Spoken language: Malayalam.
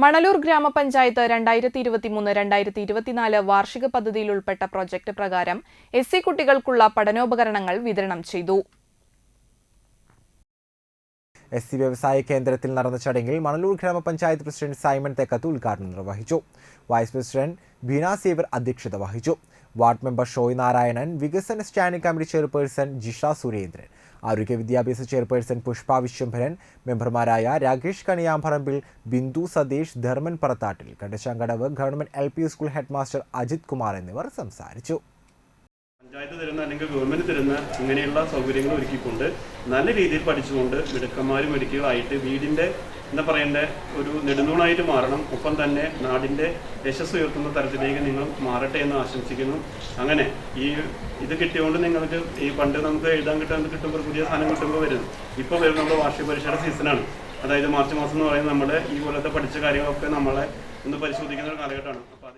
മണലൂർ ഗ്രാമപഞ്ചായത്ത് രണ്ടായിരത്തി ഇരുപത്തിമൂന്ന് രണ്ടായിരത്തി ഇരുപത്തിനാല് വാർഷിക പദ്ധതിയിൽ ഉൾപ്പെട്ട പ്രൊജക്ട് പ്രകാരം എസ് സി കുട്ടികൾക്കുള്ള പഠനോപകരണങ്ങൾ വിതരണം ചെയ്തു. എസ് സി വ്യവസായ കേന്ദ്രത്തിൽ നടന്ന ചടങ്ങിൽ മണലൂർ ഗ്രാമപഞ്ചായത്ത് പ്രസിഡന്റ് സൈമൺ തെക്കത്ത് ഉദ്ഘാടനം നിർവഹിച്ചു. വൈസ് പ്രസിഡന്റ് ബീന സേവർ അധ്യക്ഷത വഹിച്ചു. വാർഡ് മെമ്പർ ഷോയ് നാരായണൻ വികസന standing committee chairperson Jisha Surendran. ആരോഗ്യ വിദ്യാഭ്യാസ ചെയർപേഴ്സൺ പുഷ്പ വിശ്വംഭരൻ മെമ്പർമാരായ Rakesh Kaniyamparambil Bindu Satheesh Dharman Parathattil Kandassankadavu government L school headmaster Ajith Kumar എന്നിവർ സംസാരിച്ചു. പഞ്ചായത്ത് തരുന്ന അല്ലെങ്കിൽ ഗവൺമെന്റ് തരുന്ന ഇങ്ങനെയുള്ള സൗകര്യങ്ങൾ ഒരുക്കിക്കൊണ്ട് നല്ല രീതിയിൽ പഠിച്ചുകൊണ്ട് മിടുക്കന്മാരും മിടുക്കികളായിട്ട് വീടിന്റെ എന്താ പറയേണ്ട ഒരു നെടുന്തൂണായിട്ട് മാറണം. ഒപ്പം തന്നെ നാടിന്റെ യശസ് ഉയർത്തുന്ന തരത്തിലേക്ക് നിങ്ങൾ മാറട്ടെ എന്ന് ആശംസിക്കുന്നു. അങ്ങനെ ഈ ഇത് കിട്ടിയതുകൊണ്ട് നിങ്ങൾക്ക് ഈ പണ്ട് നമുക്ക് എഴുതാൻ കിട്ടാൻ കിട്ടുമ്പോൾ പുതിയ സാധനം കിട്ടുമ്പോൾ വരുന്നു. ഇപ്പോൾ വരുന്ന വാർഷിക പരീക്ഷയുടെ സീസണാണ്. അതായത് മാർച്ച് മാസം എന്ന് പറയുന്നത് നമ്മുടെ ഈ കൊല്ലത്തെ പഠിച്ച കാര്യങ്ങളൊക്കെ നമ്മളെ ഒന്ന് പരിശോധിക്കുന്ന ഒരു കാലഘട്ടമാണ്. അപ്പോൾ